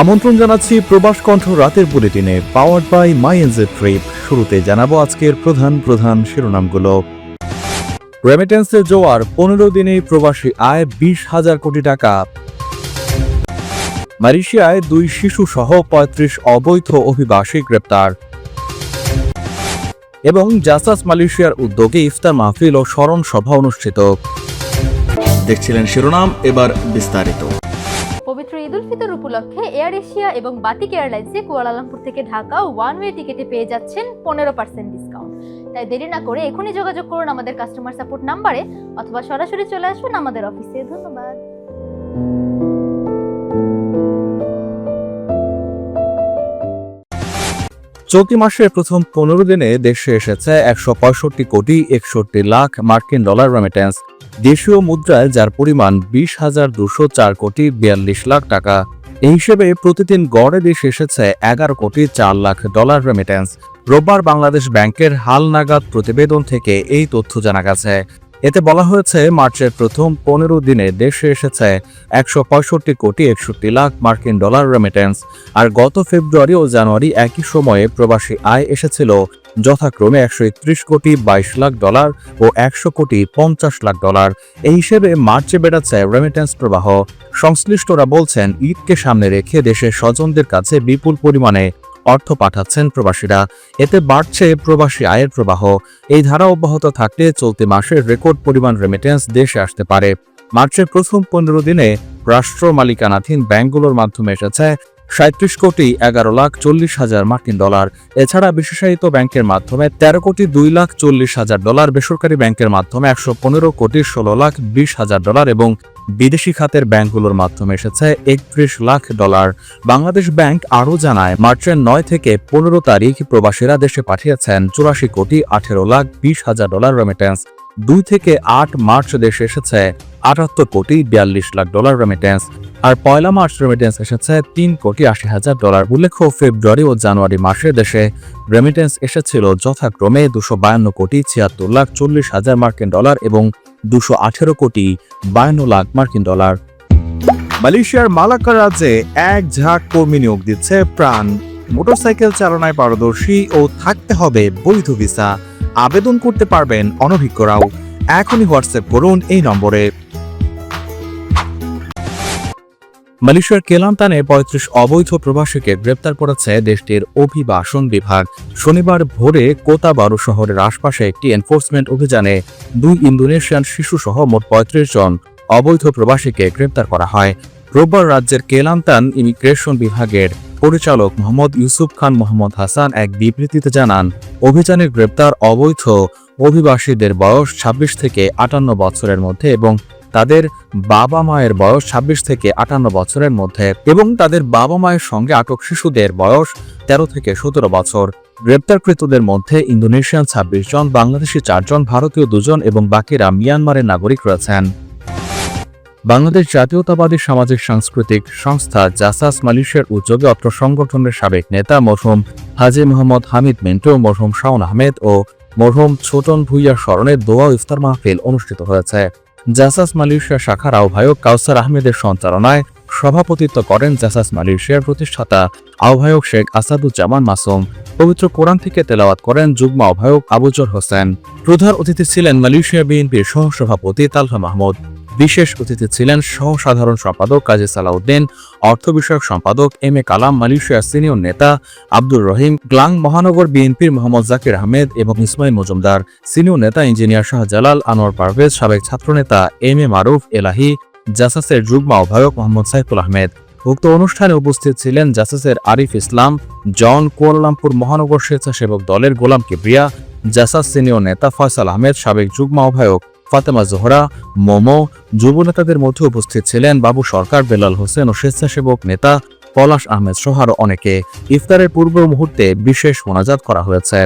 আমন্ত্রণ জানাচ্ছি প্রবাস কণ্ঠ রাতের বুলেটিনে powered by my NJ trip শুরুতে জানাব আজকের প্রধান প্রধান শিরোনামগুলো। রেমিটেন্সের জোয়ার, পনেরো দিনেই প্রবাসী আয় বিশ হাজার কোটি টাকা। মালয়েশিয়ায় দুই শিশু সহ পঁয়ত্রিশ অবৈধ অভিবাসী গ্রেপ্তার। এবং জাসাস মালয়েশিয়ার উদ্যোগে ইফতার মাহফিল ও স্মরণ সভা অনুষ্ঠিত। দেখছিলেন শিরোনাম, এবার বিস্তারিত। পবিত্র ঈদ উল ফিতর উপলক্ষে এয়ার এশিয়া এবং বাতিক এয়ারলাইন্সে কুয়ালালামপুর থেকে ঢাকা ওয়ান ওয়ে টিকিটে পেয়ে যাচ্ছেন পনেরো পার্সেন্ট ডিসকাউন্ট তাই দেরি না করে এখনই যোগাযোগ করুন আমাদের কাস্টমার সাপোর্ট নাম্বারে অথবা সরাসরি চলে আসুন আমাদের অফিসে ধন্যবাদ। চলতি মাসের প্রথম পনেরো দিনে দেশে এসেছে একশো পঁয়ষট্টি কোটি একষট্টি লাখ মার্কিন ডলার রেমিটেন্স দেশীয় মুদ্রায় যার পরিমাণ বিশ হাজার দুশো চার কোটি বিয়াল্লিশ লাখ টাকা, এই হিসেবে প্রতিদিন গড়ে দেশে এসেছে এগারো কোটি চার লাখ ডলার রেমিটেন্স রোববার বাংলাদেশ ব্যাংকের হাল নাগাদ প্রতিবেদন থেকে এই তথ্য জানা গেছে। এতে বলা হয়েছে, মার্চের প্রথম পনেরো দিনে দেশে এসেছে একশো পঁয়ষট্টি কোটি একষট্টি লাখ মার্কিন ডলার রেমিটেন্স আর গত ফেব্রুয়ারি ও জানুয়ারি একই সময়ে প্রবাসী আয় এসেছিল যথাক্রমে একশো একত্রিশ কোটি বাইশ লাখ ডলার ও একশো কোটি পঞ্চাশ লাখ ডলার। এই হিসেবে মার্চে বেড়েছে রেমিটেন্স প্রবাহ। সংশ্লিষ্টরা বলছেন, ঈদকে সামনে রেখে দেশের স্বজনদের কাছে বিপুল পরিমাণে অর্থ পাঠাচ্ছেন প্রবাসীরা। এতে বাড়ছে প্রবাসী আয়ের প্রবাহ। এই ধারা অব্যাহত থাকলে চলতি মাসে রেকর্ড পরিমাণ রেমিটেন্স দেশে আসতে পারে। মার্চের প্রথম পনেরো দিনে রাষ্ট্র মালিকানাধীন ব্যাংকগুলোর মাধ্যমে এসেছে সাঁত্রিশ কোটি এগারো লাখ চল্লিশ হাজার মার্কিন ডলার। এছাড়া বিশেষায়িত ব্যাংকের মাধ্যমে তেরো কোটি দুই লাখ চল্লিশ হাজার ডলার, বেসরকারি ব্যাংকের মাধ্যমে একশো পনেরো কোটি ষোলো লাখ বিশ হাজার ডলার এবং বিদেশি খাতের ব্যাংকগুলোর মাধ্যমে এসেছে একত্রিশ লাখ ডলার। বাংলাদেশ ব্যাংক আরও জানায়, মার্চের নয় থেকে পনেরো তারিখ প্রবাসীরা দেশে পাঠিয়েছেন চুরাশি কোটি আঠেরো লাখ বিশ হাজার ডলার রেমিটেন্স দুই থেকে আট মার্চ দেশে এসেছে আটাত্তর কোটি বিয়াল্লিশ লাখ ডলার রেমিটেন্স আর পয়লা মার্চ রেমিটেন্স এসেছে তিন কোটি আশি হাজার ডলার উল্লেখ্য ফেব্রুয়ারি ও জানুয়ারি মাসে দেশে রেমিটেন্স এসেছিল যথাক্রমে দুশো বায়ান্ন কোটি ছিয়াত্তর লাখ চল্লিশ হাজার মার্কিন ডলার এবং দুশো আঠেরো কোটি বায়ান্ন লাখ মার্কিন ডলার। মালয়েশিয়ার মালাক্কা রাজ্যে এক ঝাঁক কর্মী নিয়োগ দিচ্ছে প্রাণ। মোটরসাইকেল চালনায় পারদর্শী ও থাকতে হবে বৈধ ভিসা। আবেদন করতে পারবেন অনভিজ্ঞরাও। এখনই হোয়াটসঅ্যাপ করুন এই নম্বরে। মালয়েশিয়ার কেলান্তানে পঁয়ত্রিশ অবৈধ প্রবাসীকে গ্রেপ্তার করেছে দেশটির অভিবাসন বিভাগ। শনিবার ভোরে কোতাবারু শহরের আশপাশে একটি এনফোর্সমেন্ট অভিযানে দুই ইন্দোনেশিয়ান শিশু সহ মোট পঁয়ত্রিশ জন অবৈধ প্রবাসীকে গ্রেপ্তার করা হয়। রোববার রাজ্যের কেলান্তান ইমিগ্রেশন বিভাগের পরিচালক মোহাম্মদ ইউসুফ খান মোহাম্মদ হাসান এক বিবৃতিতে জানান, অভিযানের গ্রেপ্তার অবৈধ অভিবাসীদের বয়স ২৬ থেকে আটান্ন বছরের মধ্যে এবং তাদের বাবা মায়ের বয়স ২৬ থেকে আটান্ন বছরের মধ্যে এবং তাদের বাবা মায়ের সঙ্গে আটক শিশুদের বয়স ১৩ থেকে সতেরো বছর। গ্রেপ্তারকৃতদের মধ্যে ইন্দোনেশিয়ান ২৬ জন, বাংলাদেশি চারজন ভারতীয় দুজন এবং বাকিরা মিয়ানমারের নাগরিক রয়েছেন। বাংলাদেশ জাতীয়তাবাদী সামাজিক সাংস্কৃতিক সংস্থা জাসাস মালয়েশিয়ার উদ্যোগে অত্র সংগঠনের সাবেক নেতা মরহুম হাজি মোহাম্মদ হামিদ মিন্টু, মরহুম শাওন আহমেদ ও মরহুম ছোটন ভুইয়ার স্মরণে দোয়া ইফতার মাহফিল অনুষ্ঠিত হয়েছে। জাসাস মালয়েশিয়া শাখার আহ্বায়ক কাউসার আহমেদের সঞ্চালনায় সভাপতিত্ব করেন জাসাস মালয়েশিয়ার প্রতিষ্ঠাতা আহ্বায়ক শেখ আসাদুজ্জামান মাসুম। পবিত্র কোরআন থেকে তেলাওয়াত করেন যুগ্ম আহ্বায়ক আবুজর হোসেন। প্রধান অতিথি ছিলেন মালয়েশিয়া বিএনপির সহসভাপতি তালহা মাহমুদ। বিশেষ অতিথি ছিলেন সহসাধারণ সম্পাদক কাজী সালাউদ্দিন, অর্থ বিষয়ক সম্পাদক এম এ কালাম মালয়েশিয়ার সিনিয়র নেতা আব্দুর রহিম, গ্লাং মহানগর বিএনপির মোহাম্মদ জাকির আহমেদ এবং ইসমাইল মজুমদার, সিনিয়র নেতা ইঞ্জিনিয়ার শাহজালাল আনোয়ার পারভেজ, সাবেক ছাত্রনেতা এম এ মারুফ এলাহি, জাসাসের যুগ্ম আহ্বায়ক মোহাম্মদ সাইফুল আহমেদ। উক্ত অনুষ্ঠানে উপস্থিত ছিলেন জাসাসের আরিফ ইসলাম, জন কুয়ালালামপুর মহানগর স্বেচ্ছাসেবক দলের গোলাম কিবরিয়া, জাসাস সিনিয়র নেতা ফয়সাল আহমেদ, সাবেক যুগ্ম আহ্বায়ক ফাতেমা জোহরা, মোমো যুব নেতাদের মধ্যে উপস্থিত ছিলেন বাবু সরকার বেলাল হোসেন ও স্বেচ্ছাসেবক নেতা পলাশ আহমেদ সোহার। অনেকে ইফতারের পূর্ব মুহূর্তে বিশেষ মোনাজাত করা হয়েছে।